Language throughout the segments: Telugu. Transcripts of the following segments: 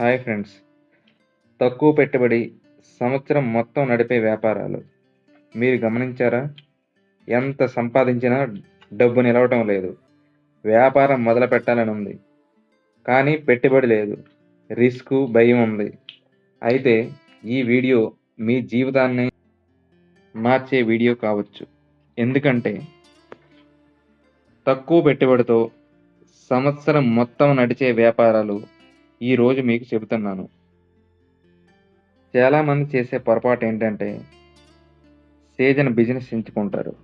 Hi friends. తక్కువ పెట్టుబడి సంవత్సరం మొత్తం నడిపే వ్యాపారాలు. మీరు గమనించారా? ఎంత సంపాదించినా డబ్బు నిలవటం లేదు. వ్యాపారం మొదలు పెట్టాలని ఉంది. కానీ పెట్టుబడి లేదు. రిస్క్ భయం ఉంది. అయితే ఈ వీడియో మీ జీవితాన్ని మార్చే వీడియో కావచ్చు. ఎందుకంటే తక్కువ పెట్టుబడితో సంవత్సరం మొత్తం నడిచే వ్యాపారాలు ఈరోజు మీకు చెబుతున్నాను. చాలామంది చేసే పొరపాటు ఏంటంటే సీజన్ బిజినెస్ ఎంచుకుంటారు.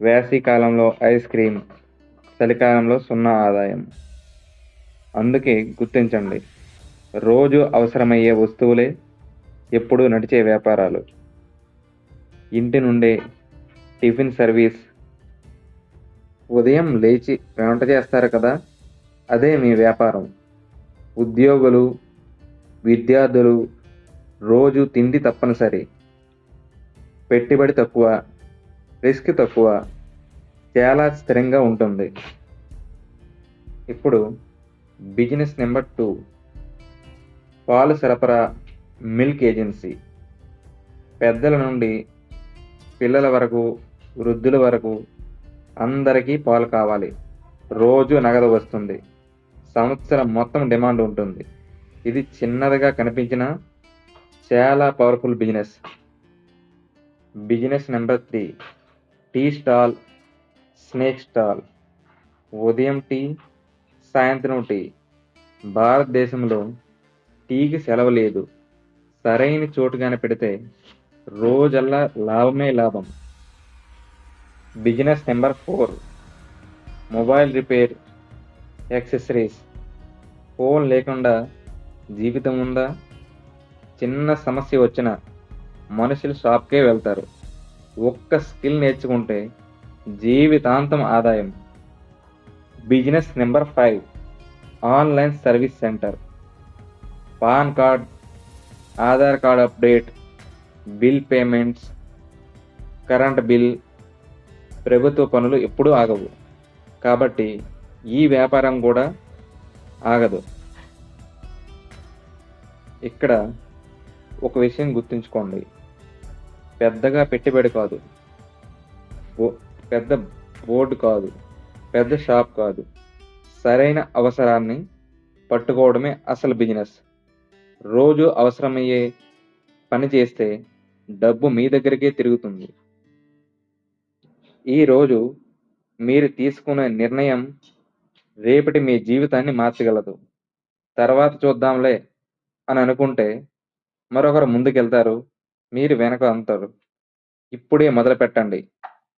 వేసవి కాలంలో ఐస్ క్రీమ్ చలికాలంలో సున్నా ఆదాయం. అందుకే గుర్తించండి రోజు అవసరమయ్యే వస్తువులే ఎప్పుడూ నడిచే వ్యాపారాలు. ఇంటి నుండే టిఫిన్ సర్వీస్. ఉదయం లేచి వంట చేస్తారు కదా అదే మీ వ్యాపారం. ఉద్యోగులు విద్యార్థులు రోజు తిండి తప్పనిసరి. పెట్టుబడి తక్కువ రిస్క్ తక్కువ చాలా స్థిరంగా ఉంటుంది. ఇప్పుడు బిజినెస్ నెంబర్ టూ పాలు సరఫరా మిల్క్ ఏజెన్సీ. పెద్దల నుండి పిల్లల వరకు వృద్ధుల వరకు అందరికీ పాలు కావాలి. రోజు నగదు వస్తుంది. సంవత్సరం మొత్తం డిమాండ్ ఉంటుంది. ఇది చిన్నదిగా కనిపించిన చాలా powerful business. Business number three. Tea stall snack stall. ఉదయం టీ సాయంత్రం టీ. భారతదేశంలో టీకి సెలవు లేదు. సరైన చోటుగానే పెడితే రోజల్లా లాభమే లాభం. Business number four. Mobile repair accessories. Phone లేకుండా జీవితం ఉందా చిన్న సమస్య వచ్చిన మనుషులు షాప్కే వెళ్తారు. ఒక్క స్కిల్ నేర్చుకుంటే జీవితాంతం ఆదాయం. Business number five online service centre. PAN card Aadhaar card update bill payments current bill ప్రభుత్వ పనులు ఎప్పుడూ ఆగవు. కాబట్టి ఈ వ్యాపారం కూడా ఆగదు. ఇక్కడ ఒక విషయం గుర్తుంచుకోండి. పెద్దగా పెట్టుబడి కాదు. పెద్ద బోర్డు కాదు. పెద్ద షాప్ కాదు. సరైన అవసరాన్ని పట్టుకోవడమే అసలు బిజినెస్. రోజు అవసరమయ్యే పని చేస్తే డబ్బు మీ దగ్గరికే తిరుగుతుంది. ఈరోజు మీరు తీసుకునే నిర్ణయం రేపటి మీ జీవితాన్ని మార్చగలదు. తర్వాత చూద్దాంలే అని అనుకుంటే మరొకరు ముందుకెళ్తారు మీరు వెనక అంటారు. ఇప్పుడే మొదలు పెట్టండి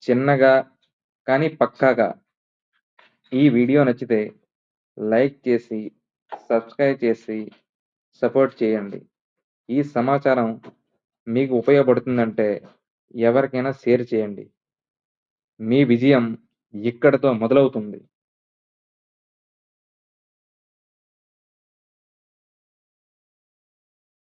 చిన్నగా కానీ పక్కాగా. ఈ వీడియో నచ్చితే లైక్ చేసి సబ్స్క్రైబ్ చేసి సపోర్ట్ చేయండి. ఈ సమాచారం మీకు ఉపయోగపడుతుందంటే ఎవరికైనా షేర్ చేయండి. మీ విజయం ఇక్కడితో మొదలవుతుంది.